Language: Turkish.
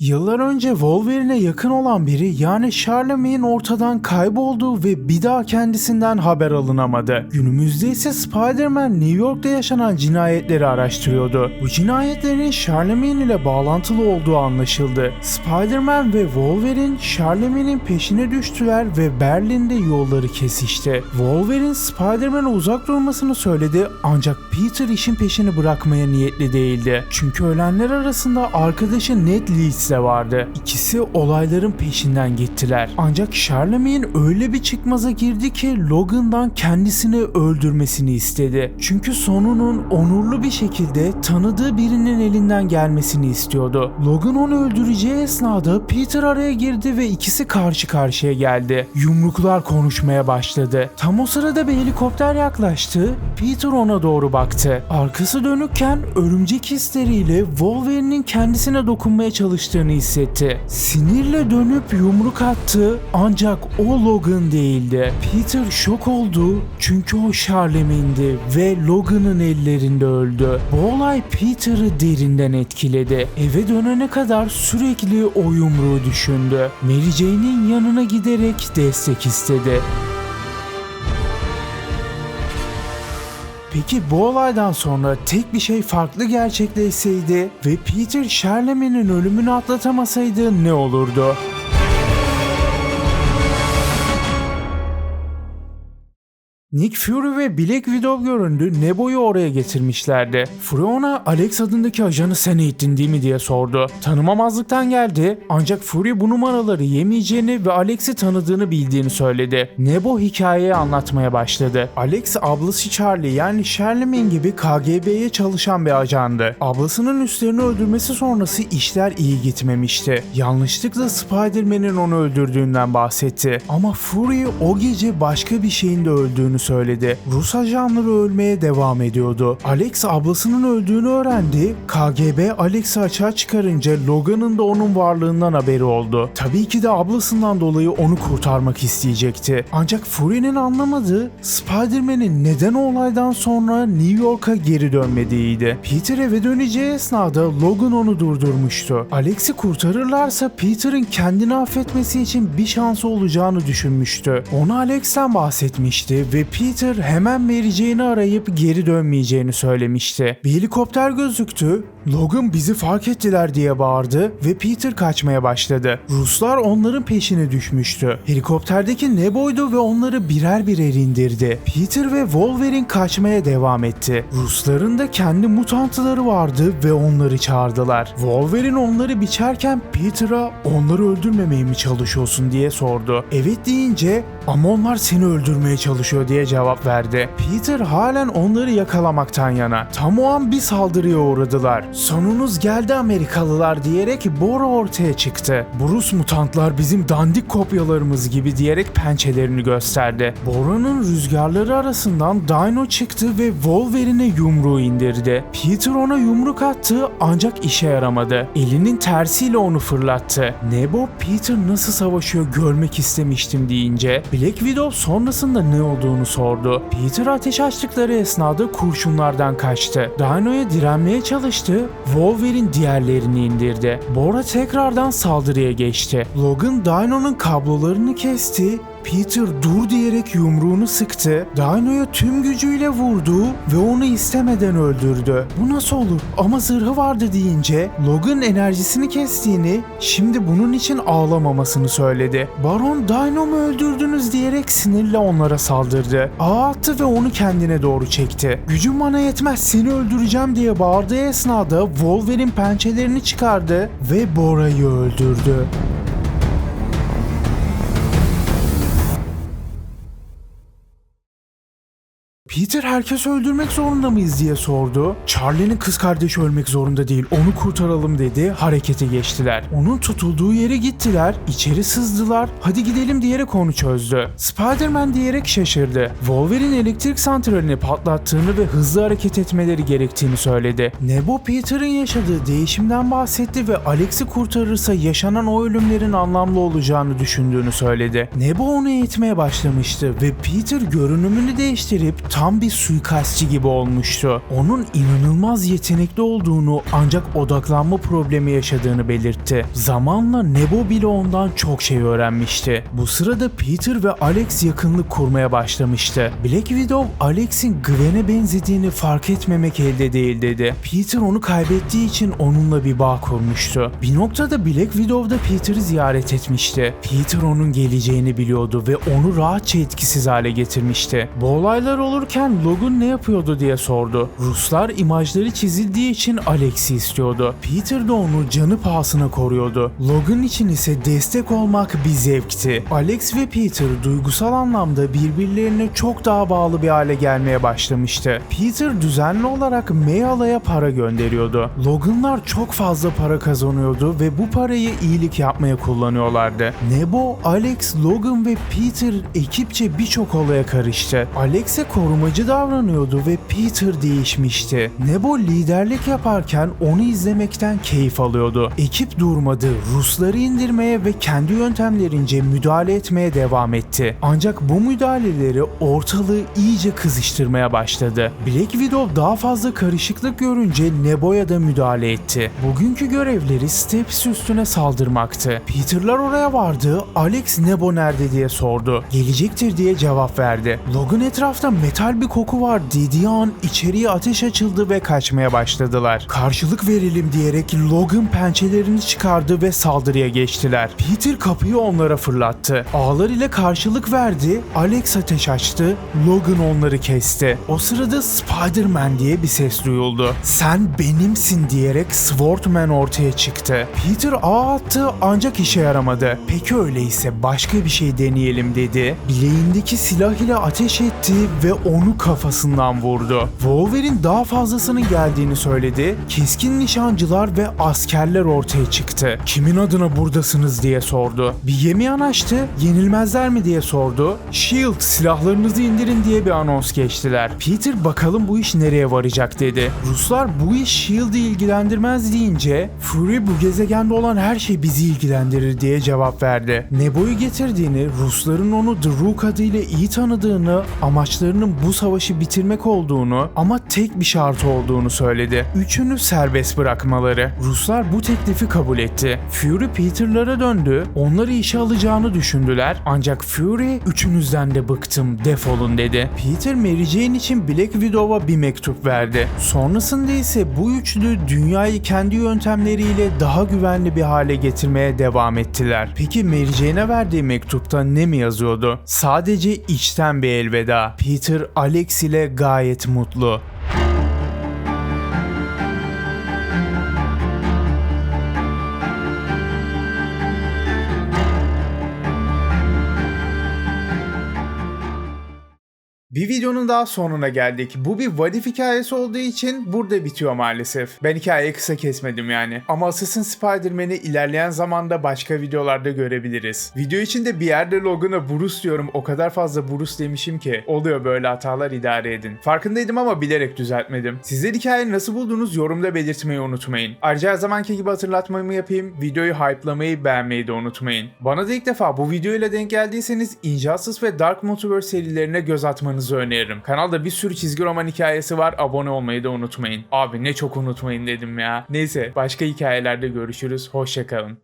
Yıllar önce Wolverine'e yakın olan biri yani Charlemagne ortadan kayboldu ve bir daha kendisinden haber alınamadı. Günümüzde ise Spider-Man New York'ta yaşanan cinayetleri araştırıyordu. Bu cinayetlerin Charlemagne ile bağlantılı olduğu anlaşıldı. Spider-Man ve Wolverine Charlemagne'in peşine düştüler ve Berlin'de yolları kesişti. Wolverine Spider-Man'e uzak durmasını söyledi ancak Peter işin peşini bırakmaya niyetli değildi. Çünkü ölenler arasında arkadaşı Ned Leeds de vardı. İkisi olayların peşinden gittiler. Ancak Charlemagne öyle bir çıkmaza girdi ki Logan'dan kendisini öldürmesini istedi. Çünkü sonunun onurlu bir şekilde tanıdığı birinin elinden gelmesini istiyordu. Logan onu öldüreceği esnada Peter araya girdi ve ikisi karşı karşıya geldi. Yumruklar konuşmaya başladı. Tam o sırada bir helikopter yaklaştı. Peter ona doğru baktı. Arkası dönükken örümcek hisleriyle Wolverine'in kendisine dokunmaya çalıştığını hissetti. Sinirle dönüp yumruk attı ancak o Logan değildi. Peter şok oldu çünkü o Charlemagne'di ve Logan'ın ellerinde öldü. Bu olay Peter'ı derinden etkiledi. Eve dönene kadar sürekli o yumruğu düşündü. Mary Jane'in yanına giderek destek istedi. Peki bu olaydan sonra tek bir şey farklı gerçekleşseydi ve Peter Charlemagne'in ölümünü atlatamasaydı ne olurdu? Nick Fury ve Black Widow göründü. Nebo'yu oraya getirmişlerdi. Fury ona Alex adındaki ajanı sen eğittin değil mi diye sordu. Tanımamazlıktan geldi ancak Fury bu numaraları yemeyeceğini ve Alex'i tanıdığını bildiğini söyledi. Nebo hikayeyi anlatmaya başladı. Alex ablası Charlie yani Charlemagne gibi KGB'ye çalışan bir ajandı. Ablasının üstlerini öldürmesi sonrası işler iyi gitmemişti. Yanlışlıkla Spider-Man'in onu öldürdüğünden bahsetti. Ama Fury o gece başka bir şeyin de öldüğünü söyledi. Rus ajanları ölmeye devam ediyordu. Alex ablasının öldüğünü öğrendi. KGB Alex'i açığa çıkarınca Logan'ın da onun varlığından haberi oldu. Tabii ki de ablasından dolayı onu kurtarmak isteyecekti. Ancak Fury'nin anlamadığı Spider-Man'in neden o olaydan sonra New York'a geri dönmediğiydi. Peter eve döneceği esnada Logan onu durdurmuştu. Alex'i kurtarırlarsa Peter'ın kendini affetmesi için bir şansı olacağını düşünmüştü. Ona Alex'ten bahsetmişti ve Peter hemen Jane'i arayıp geri dönmeyeceğini söylemişti. Bir helikopter gözüktü. Logan bizi fark ettiler diye bağırdı ve Peter kaçmaya başladı. Ruslar onların peşine düşmüştü. Helikopterdeki Nebo'ydu ve onları birer birer indirdi. Peter ve Wolverine kaçmaya devam etti. Rusların da kendi mutantları vardı ve onları çağırdılar. Wolverine onları biçerken Peter'a onları öldürmemeye mi çalışıyorsun diye sordu. Evet deyince ama onlar seni öldürmeye çalışıyor diye cevap verdi. Peter halen onları yakalamaktan yana. Tam o an bir saldırıya uğradılar. Sonunuz geldi Amerikalılar diyerek Bora ortaya çıktı. Bu Rus mutantlar bizim dandik kopyalarımız gibi diyerek pençelerini gösterdi. Bora'nın rüzgarları arasından Dino çıktı ve Wolverine'e yumruğu indirdi. Peter ona yumruk attı ancak işe yaramadı. Elinin tersiyle onu fırlattı. Nebo Peter nasıl savaşıyor görmek istemiştim deyince Black Widow sonrasında ne olduğunu sordu. Peter ateş açtıkları esnada kurşunlardan kaçtı. Dino'ya direnmeye çalıştı. Wolverine diğerlerini indirdi. Bora tekrardan saldırıya geçti. Logan Dino'nun kablolarını kesti Peter dur diyerek yumruğunu sıktı. Dino'ya tüm gücüyle vurdu ve onu istemeden öldürdü. Bu nasıl olur? Ama zırhı vardı deyince Logan enerjisini kestiğini, şimdi bunun için ağlamamasını söyledi. Baron Dino mu öldürdünüz diyerek sinirle onlara saldırdı. Ağ attı ve onu kendine doğru çekti. Gücüm bana yetmez seni öldüreceğim diye bağırdığı esnada Wolverine pençelerini çıkardı ve Bora'yı öldürdü. Peter herkes öldürmek zorunda mıyız diye sordu. Charlie'nin kız kardeşi ölmek zorunda değil onu kurtaralım dedi harekete geçtiler. Onun tutulduğu yere gittiler içeri sızdılar hadi gidelim diyerek onu çözdü. Spider-Man diyerek şaşırdı. Wolverine elektrik santralini patlattığını ve hızlı hareket etmeleri gerektiğini söyledi. Nebo Peter'ın yaşadığı değişimden bahsetti ve Alex'i kurtarırsa yaşanan o ölümlerin anlamlı olacağını düşündüğünü söyledi. Nebo onu eğitmeye başlamıştı ve Peter görünümünü değiştirip tam bir suikastçı gibi olmuştu. Onun inanılmaz yetenekli olduğunu ancak odaklanma problemi yaşadığını belirtti. Zamanla Nebo bile ondan çok şey öğrenmişti. Bu sırada Peter ve Alex yakınlık kurmaya başlamıştı. Black Widow Alex'in Gwen'e benzediğini fark etmemek elde değil dedi. Peter onu kaybettiği için onunla bir bağ kurmuştu. Bir noktada Black Widow da Peter'ı ziyaret etmişti. Peter onun geleceğini biliyordu ve onu rahatça etkisiz hale getirmişti. Bu olaylar olurken Logan ne yapıyordu diye sordu. Ruslar imajları çizildiği için Alex'i istiyordu. Peter de onu canı pahasına koruyordu. Logan için ise destek olmak bir zevkti. Alex ve Peter duygusal anlamda birbirlerine çok daha bağlı bir hale gelmeye başlamıştı. Peter düzenli olarak Mayala'ya para gönderiyordu. Loganlar çok fazla para kazanıyordu ve bu parayı iyilik yapmaya kullanıyorlardı. Nebo, Alex, Logan ve Peter ekipçe birçok olaya karıştı. Alex'e korumacı davranıyordu ve Peter değişmişti. Nebo liderlik yaparken onu izlemekten keyif alıyordu. Ekip durmadı, Rusları indirmeye ve kendi yöntemlerince müdahale etmeye devam etti. Ancak bu müdahaleleri ortalığı iyice kızıştırmaya başladı. Black Widow daha fazla karışıklık görünce Nebo'ya da müdahale etti. Bugünkü görevleri Steps üstüne saldırmaktı. Peter'lar oraya vardı, Alex Nebo nerede diye sordu. Gelecektir diye cevap verdi. Logan etrafta metal bir koku var dediği an içeriye ateş açıldı ve kaçmaya başladılar. Karşılık verelim diyerek Logan pençelerini çıkardı ve saldırıya geçtiler. Peter kapıyı onlara fırlattı. Ağlar ile karşılık verdi, Alex ateş açtı, Logan onları kesti. O sırada Spider-Man diye bir ses duyuldu. Sen benimsin diyerek Swordman ortaya çıktı. Peter ağ attı ancak işe yaramadı. Peki öyleyse başka bir şey deneyelim dedi. Bileğindeki silah ile ateş etti ve onu kafasından vurdu. Wolverine daha fazlasının geldiğini söyledi. Keskin nişancılar ve askerler ortaya çıktı. Kimin adına buradasınız diye sordu. Bir gemi yanaştı. Yenilmezler mi diye sordu. Shield silahlarınızı indirin diye bir anons geçtiler. Peter bakalım bu iş nereye varacak dedi. Ruslar bu iş Shield'ı ilgilendirmez deyince Fury bu gezegende olan her şey bizi ilgilendirir diye cevap verdi. Nebo'yu getirdiğini, Rusların onu The Rook adıyla iyi tanıdığını, amaçlarının bu savaşı bitirmek olduğunu ama tek bir şart olduğunu söyledi. Üçünü serbest bırakmaları. Ruslar bu teklifi kabul etti. Fury Peter'lara döndü. Onları işe alacağını düşündüler. Ancak Fury üçünüzden de bıktım defolun dedi. Peter Mary Jane için Black Widow'a bir mektup verdi. Sonrasında ise bu üçlü dünyayı kendi yöntemleriyle daha güvenli bir hale getirmeye devam ettiler. Peki Mary Jane'e verdiği mektupta ne mi yazıyordu? Sadece içten bir elveda. Peter Alex ile gayet mutlu. Bir videonun daha sonuna geldik. Bu bir vadif hikayesi olduğu için burada bitiyor maalesef. Ben hikayeyi kısa kesmedim yani. Ama Assassin Spider-Man'i ilerleyen zamanda başka videolarda görebiliriz. Video içinde bir yerde Logan'a Bruce diyorum. O kadar fazla Bruce demişim ki. Oluyor böyle hatalar idare edin. Farkındaydım ama bilerek düzeltmedim. Sizler hikayeyi nasıl buldunuz yorumda belirtmeyi unutmayın. Ayrıca her zamanki gibi hatırlatmamı yapayım. Videoyu hype'lamayı beğenmeyi de unutmayın. Bana da ilk defa bu videoyla denk geldiyseniz Injustice ve Dark Multiverse serilerine göz atmanızı öneririm. Kanalda bir sürü çizgi roman hikayesi var. Abone olmayı da unutmayın. Abi ne çok unutmayın dedim ya. Neyse başka hikayelerde görüşürüz. Hoşçakalın.